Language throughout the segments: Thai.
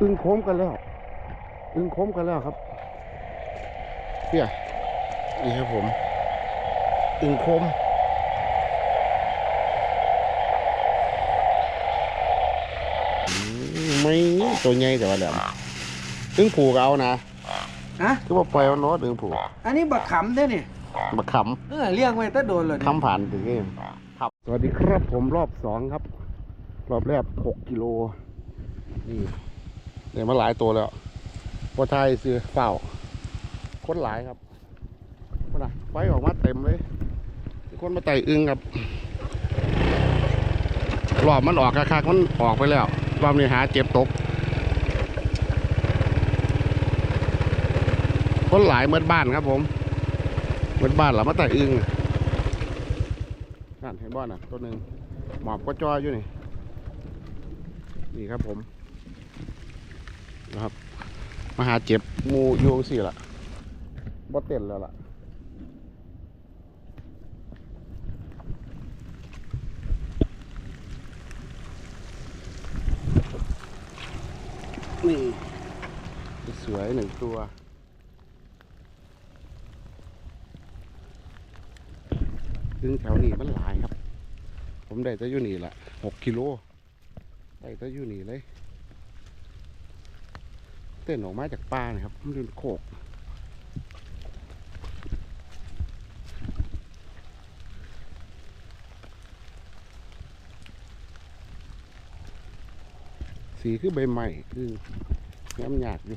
อึ้งโค้มกันแล้วอึ้งโค้มกันแล้วครับเนี่ยนี่ครับผมอึ้งโค้มอืมไม่ตัวใหญ่แต่ว่าแหลมอึ้งผูกเอานะฮะคือว่าปล่อยมันรถอึ้งผูกอันนี้บักขำเด้อนี่มาขเออเลี้ยงไว้ตั้งโดนเลยำคำผ่านถึงเองครับสวัสดีครับผมรอบสองครับ รอบแรกหกกิโลนี่ เดี๋ยวมาหลายตัวแล้วพอไทยซื้อเฝ้าคนหลายครับคนน่ะไฟออกมาเต็มเลยคนมาไต่อึงครับรอบมันออกคักๆมันออกไปแล้วรอบนี้หาเจ็บตก คนหลายเหมือนบ้านครับผมเหมือนบ้านหรอมาไต่อึงนั่นเห็นบ้านน่ะ ตัวหนึ่งหมอบก็จอยอยู่นี่ นี่ครับผม มาหาเจ็บหมูยูงสี่ละบ่เต้นแล้วล่ะนี่สวยหนึ่งตัวซึ่งแถวนี้มันหลายครับ ผมได้แต่อยู่นี่ละหกกิโลได้แต่อยู่นี่เลย เต้นออกมาจากป่านะครับ มันเป็นโคกสีคือใบใหม่คือย้ำหยาดอยู่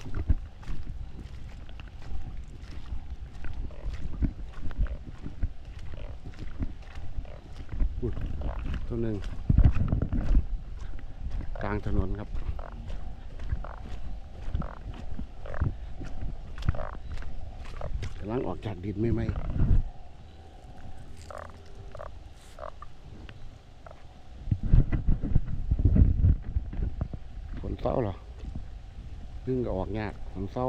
ตัวหนึ่งกลางถนนครับ กำลังออกจากดินไม่ไหมฝนเศร้าเหรอดึงก็ออกยากฝนเศร้า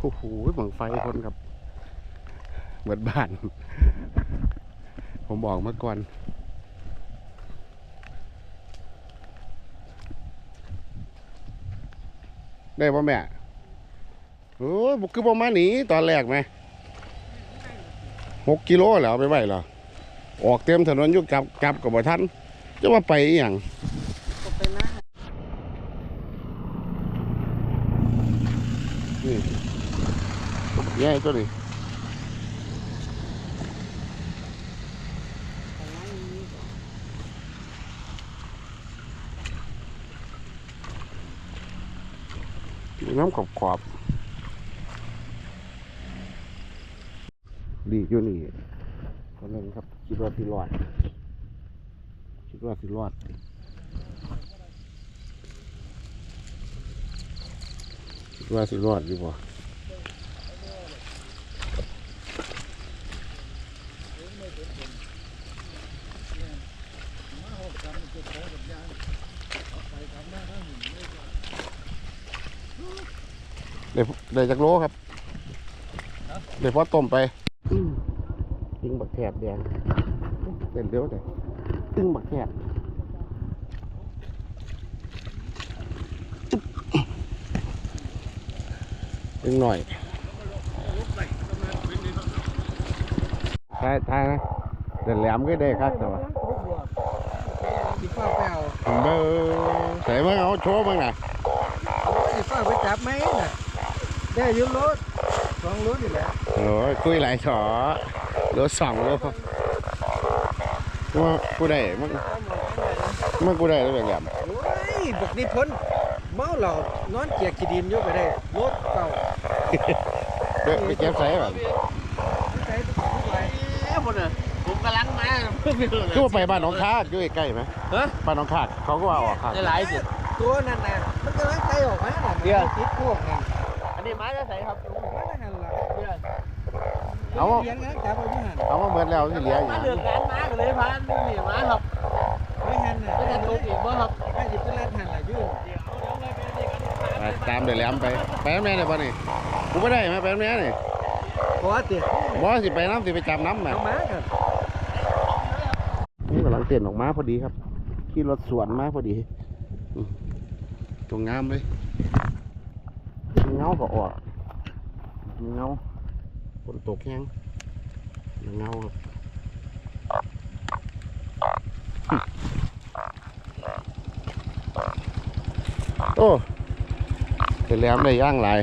โอ้โหบังไฟคนครับเหมือนบ้าน ผมบอกมาก่อน ได้ป่ะแม่โอ้บุกคือประมาณนี้ตอนแรกไหมหกกิโลแล้วเอไปไหวเหรอ ออกเต็มถนนอยุกกลับกลับกับบ่ทันจะว่าไปอย่างนี่แย่ตัวนี้ มีน้ำขอบขอบดีอยู่นี่คนหนึงครับคิดว่าสิรอดคิดว่าสิรอดคิดว่าสิรอดดีกว่า เดี๋ยวเดี๋ยวจากโลครับเดี๋ยวพอต้มไปตึงบักแคบแดงเต้นเร็วแต่ตึงบักแคบตึงหน่อยทายทายนะเดี๋ยวแหลมก็ได้ครับแต่ว่าสิฟ้าไปเอาเบอร์ใส่มาเอาโชว์บ้างนะโอ้ยฟ้าไปจับไหมน่ะ ได้อยืมรถสองรถนี่แหละโอ้ยคุยหลายฉอรถสองโลว่ากูได้มันมันกูได้แล้วแบบแหลมโอ้ยบักนี่พ้นเมาเหล้านอนเกียกขี้ดินอยู่ไปได้รถเก่าเดี๋ยวไปเก็บใส่แบบใช้ทุกไปเอ้ยผมเนี่ยผมกำลังมาคือว่าไปบ้านน้องคากอยู่ใกล้ๆไหมฮะ บ้านน้องคากเขาก็ว่าออกคาก ได้หลายสิตัวนั่นน่ะมันกำลังไกลออกมาน่ะมันไม่ติดพวกนั่นอั นนี้มาจะใส่ครับมันนั่นหันหลังเพื่อนเอาเลี้ยงนะจับเอาอยู่หันเอามาเบิดแล้วที่เหลืออยู่มาเดือดร้านมาก็เลยพานนี่มาครับไม่หันน่ะไม่จะตกอีกบ่ครับไม่หยิบเป็นร้านหันล่ะอยู่ไปตามเดี๋ยวแหลมไปไปแม่เลยป่ะนี่ไกูไม่ได้มาแบบนี้นี่ขอติบอสสิไปน้ำสิไปจับน้ำแหมเอามากันนี่กำลังเต้นออกมาพอดีครับขี่รถสวนมาพอดีอืมตรงงามเลยมี เงาก็ออกมีเงาฝนตกแห้งมีเงาครับโอ้เป็นแหลมได้ย่างหลาย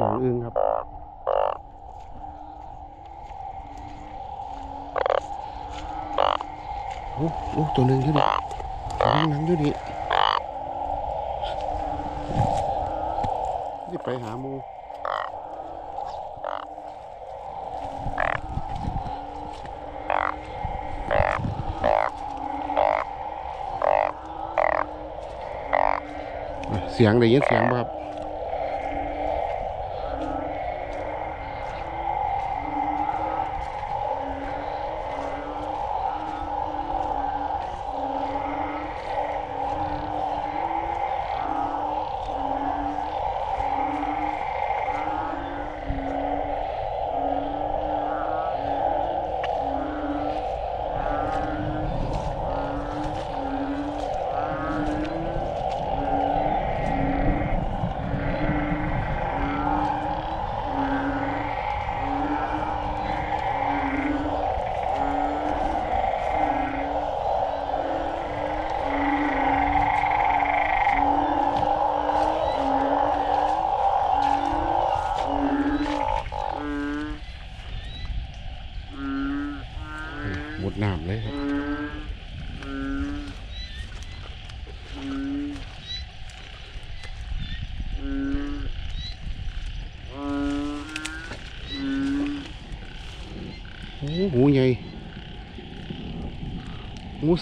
สียงอึ้งครับโอ้โอ้ตัวหนึ่งอยู่ดิตัวหนึงหนังอยู่ดิ ไปหาหมูเสียงได้ยินเสียงบ่ครับ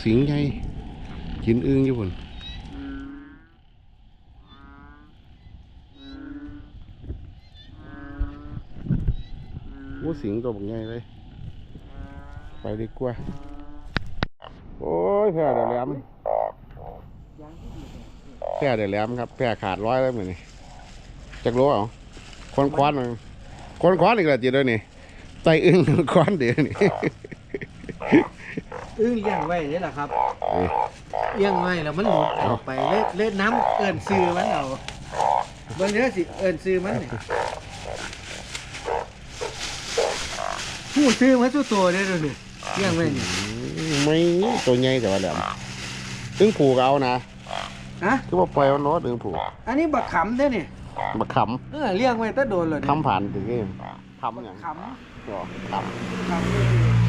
สิงใหญ่กินอึ้งอยู่บนหมูสิงตัวบักใหญ่เลยไปดีกว่า โอ้ยแพ้เดี๋ยวแหลมแพ้เดี๋ยวแหลมครับแพ้ขาดร้อยแล้วเหมือนนี่จักรู้เอาคนคว้านมันคนคว้านอีกแล้วจีด้วยนี่ไตอึ้งคว้านเดี๋ยวนี่ อึ้งเลี้ยงไว้นี่แหละครับเอ้ยเลี้ยงไว้แล้วมันหลุดออกไปเล่นเล่นน้ำเอินซื้อมันเอาเบิ่งเด้อสิเอินซื้อมันนี่ผู้ซื้อมันตัวโตได้อเด้อนี่เลี้ยงไว้นี่ไม่ตัวใหญ่แต่ว่าแหลมอึ้งผูกเอานะฮะคือว่าปล่อยมันรถอึ้งผูกอันนี้บักขำเด้อนี่มาขเออเลี้ยงไว้แตะโดนเลยำทำผ่านถึงนี่ทำอย่างขำ ก็ทขำเลยำ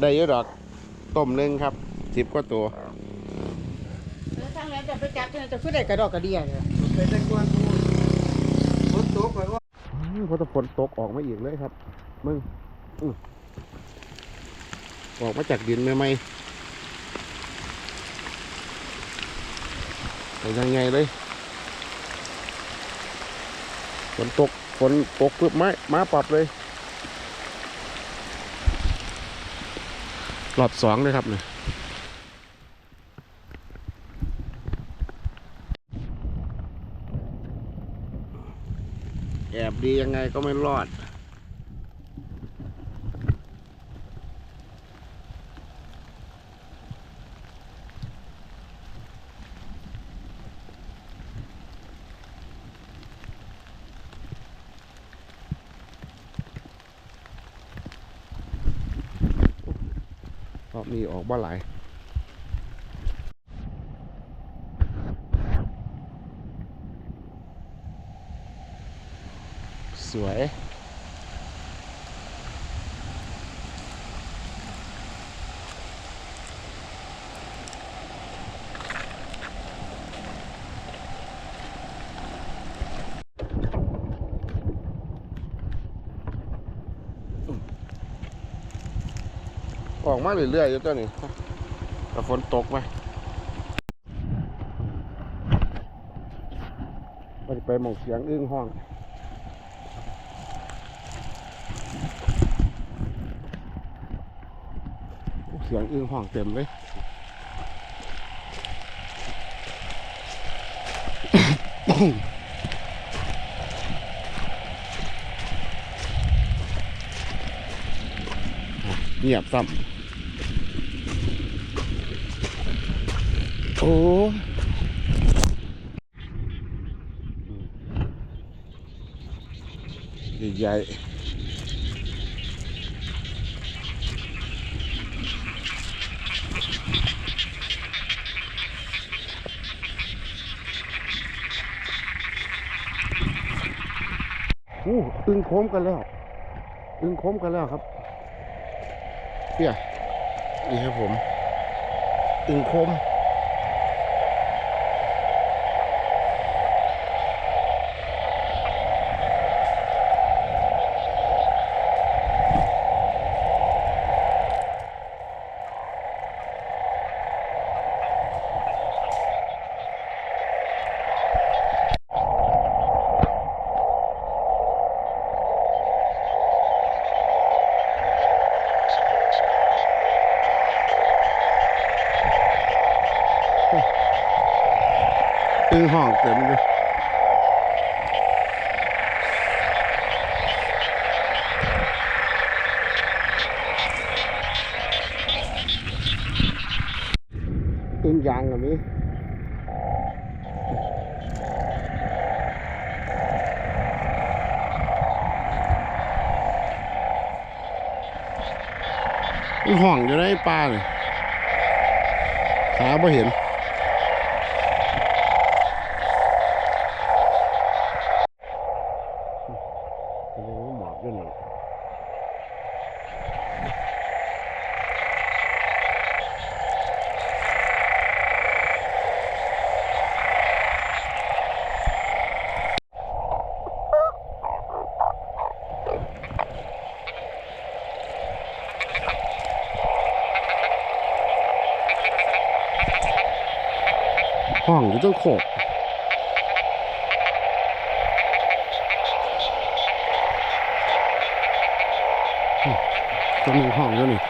ได้เยอะดอก ต้มหนึ่งครับสิบกว่าตัวทางนั้นจะไปจับจะขึ้นได้กระดอกกระเดียเนี่ยไปแตะกวนกูฝนตกไปว่าอืมเพราะถ้าฝนตกออกมาอีกเลยครับ มึงอื้อออกมาจากดินไหมไหมไปยังไงเลยฝนตกฝนตกปึ๊บไม้มาปรับเลย รอบสองเลยครับเนี่ยแอบดียังไงก็ไม่รอด ก็มีออกบ้าหลาย ออกมาเรื่อยๆอยู่ตัวนี้แต่ฝนตกไหมมัไปหมองเสียงอึ้งห้องเสียงอึ้งห้องเต็มเลยเงียบซ้ำ อ้ใหญ่ๆโอ้อึงโค้มกันแล้วอึงโค้มกันแล้วครับเพี่ยนี่ครับผมอึงโค้ม ตึงห้องเต็มเลยตึงยางแบบนี้ห้องอยู่ในป่าเลยขาไม่เห็น แสดงว่าหมอบด้วยนี่ ห้องอยู่ต้องโขกตัวนึงห้องด้วยนี่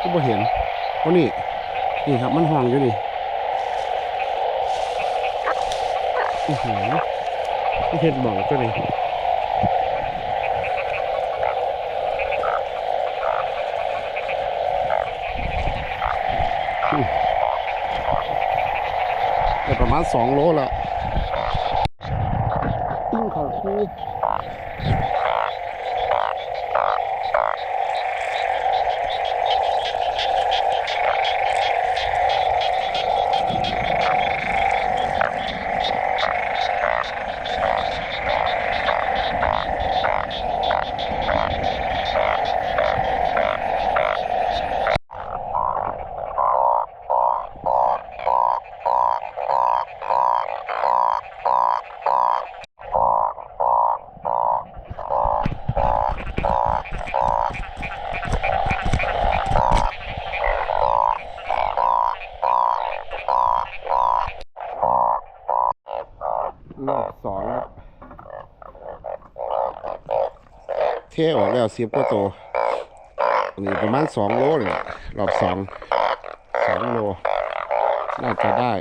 ก็บ่เห็นโอ้นี่ นี่ครับมันห้องอยู่นี่โอ้โหนี่เห็ดบ่องตัวนี้ ได้ประมาณสองโลละ ติ้งเขาคู รอบสองครับเท่ออกแล้วสิบกว่าตัวอันนี้ประมาณสองโลเลยรอบสองสองโล น่าจะได้